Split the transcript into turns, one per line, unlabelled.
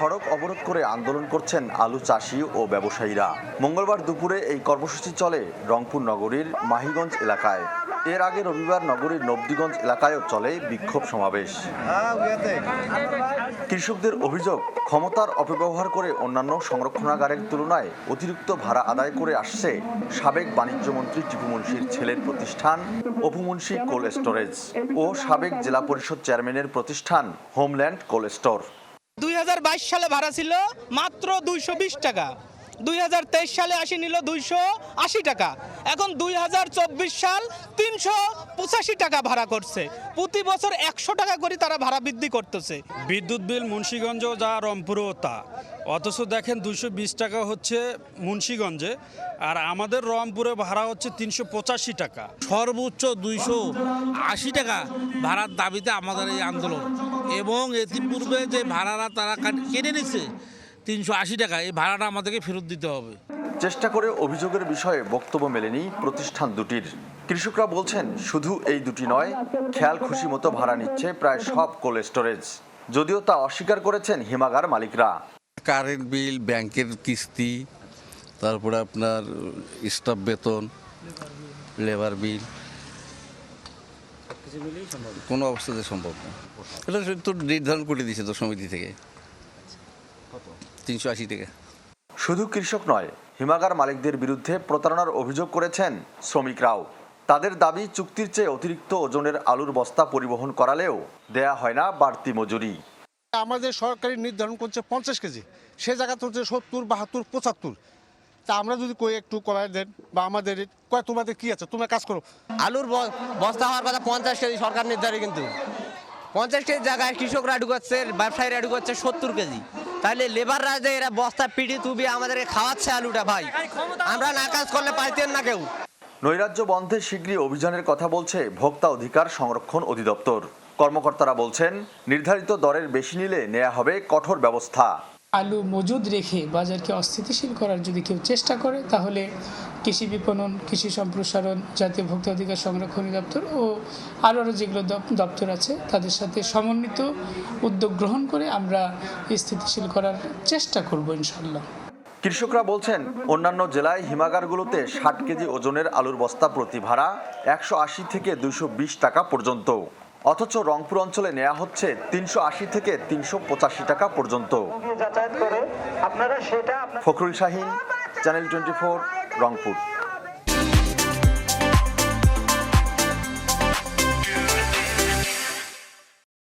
সড়ক অবরোধ করে আন্দোলন করছেন আলু চাষি ও ব্যবসায়ীরা। মঙ্গলবার দুপুরে এই কর্মসূচি চলে রংপুর নগরীর মাহিগঞ্জ এলাকায়। এর আগে রবিবার নগরীর নবদিগঞ্জ এলাকায়ও চলে বিক্ষোভ সমাবেশ। কৃষকদের অভিযোগ, ক্ষমতার অপব্যবহার করে অন্যান্য সংরক্ষণাগারের তুলনায় অতিরিক্ত ভাড়া আদায় করে আসছে সাবেক বাণিজ্যমন্ত্রী টিপু মুন্সির ছেলের প্রতিষ্ঠান অপু মুন্সি কোল্ড স্টোরেজ ও সাবেক জেলা পরিষদ চেয়ারম্যানের প্রতিষ্ঠান হোমল্যান্ড কোল্ড স্টোর।
সালে ভাড়া ছিল মাত্র দুইশো বিশ টাকা। দুই হাজার তেইশ সালে আসি নিল দুইশো আশি টাকা। এখন দুই হাজার চব্বিশ সাল তিনশো পঁচাশি টাকা ভাড়া করছে। প্রতি বছর একশো টাকা করে তারা ভাড়া বৃদ্ধি করতেছে।
বিদ্যুৎ বিল মুন্সীগঞ্জ যা রংপুরও তা অথচ দেখেন দুইশো বিশ টাকা হচ্ছে মুন্সীগঞ্জে আর আমাদের রংপুরে ভাড়া হচ্ছে তিনশো পঁচাশি টাকা।
সর্বোচ্চ দুইশো আশি টাকা ভাড়ার দাবিতে আমাদের এই আন্দোলন। এবং ইতিপূর্বে যে ভাড়াটা তারা কাট- কেটে নিচ্ছে তিনশো আশি টাকা এই ভাড়াটা আমাদেরকে ফেরত দিতে হবে।
চেষ্টা করে অভিযোগের বিষয়ে বক্তব্য মেলেনি প্রতিষ্ঠান দুটির। কৃষকরা বলছেন শুধু এই দুটি নয় খেয়াল খুশি মতো ভাড়া নিচ্ছে প্রায় সব কোল্ড স্টোরেজ। যদিও তা অস্বীকার করেছেন হিমাগার মালিকরা।
কারেন্ট বিল ব্যাংকের কিস্তি তারপরে আপনার স্টাফ বেতন লেবার বিল কোনো অবস্থাতে সম্ভব না। এটা তো নির্ধারণ করে দিয়েছে তো সমিতি থেকে। তিনশো আশি টাকা
শুধু কৃষক নয় হিমাগার মালিকদের বিরুদ্ধে প্রতারণার অভিযোগ করেছেন শ্রমিকরাও। তাদের দাবি চুক্তির চেয়ে অতিরিক্ত ওজনের আলুর বস্তা পরিবহন করালেও দেয়া হয় না বাড়তি মজুরি।
আমাদের সরকারি নির্ধারণ করছে পঞ্চাশ কেজি সে জায়গা তো হচ্ছে সত্তর বাহাত্তর পঁচাত্তর। তা আমরা যদি কই একটু কমায় দেন বা আমাদের কয় তোমাদের কি আছে? তোমরা কাজ করো।
আলুর বস্তা হওয়ার কথা পঞ্চাশ কেজি সরকার নির্ধারণ কিন্তু। পঞ্চাশ কেজি জায়গায় কৃষকরা ঢুকাচ্ছে ব্যবসায়ীরা ঢুকাচ্ছে সত্তর কেজি। তাহলে লেবাররা যে এরা বস্তা পিটি তুবি আমাদেরকে খাওয়াচ্ছে আলুটা ভাই। আমরা না কাজ করলে পাইতেন না কেউ।
নৈরাজ্য বন্ধে শীঘ্রই অভিযানের কথা বলছে ভোক্তা অধিকার সংরক্ষণ অধিদপ্তর। কর্মকর্তারা বলছেন, নির্ধারিত দরের বেশি নিলে নেওয়া হবে কঠোর ব্যবস্থা।
আলু মজুদ রেখে বাজারকে অস্থিতিশীল করার যদি কেউ চেষ্টা করে, তাহলে কৃষি বিপণন, কৃষি সম্প্রসারণ, জাতীয় ভোক্তা অধিকার সংরক্ষণ দপ্তর ও আরও আরও যেগুলো দপ- দপ্তর আছে, তাদের সাথে সমন্বিত উদ্যোগ গ্রহণ করে আমরা স্থিতিশীল করার চেষ্টা করব ইনশাল্লাহ
কৃষকরা বলছেন, অন্যান্য জেলায় হিমাগারগুলোতে ষাট কেজি ওজনের আলুর বস্তা প্রতি ভাড়া একশো আশি থেকে দুশো টাকা পর্যন্ত। অথচ রংপুর অঞ্চলে নেওয়া হচ্ছে তিনশো আশি থেকে তিনশো পঁচাশি টাকা পর্যন্ত। Fakhrul Shahin channel twenty four Rangpur.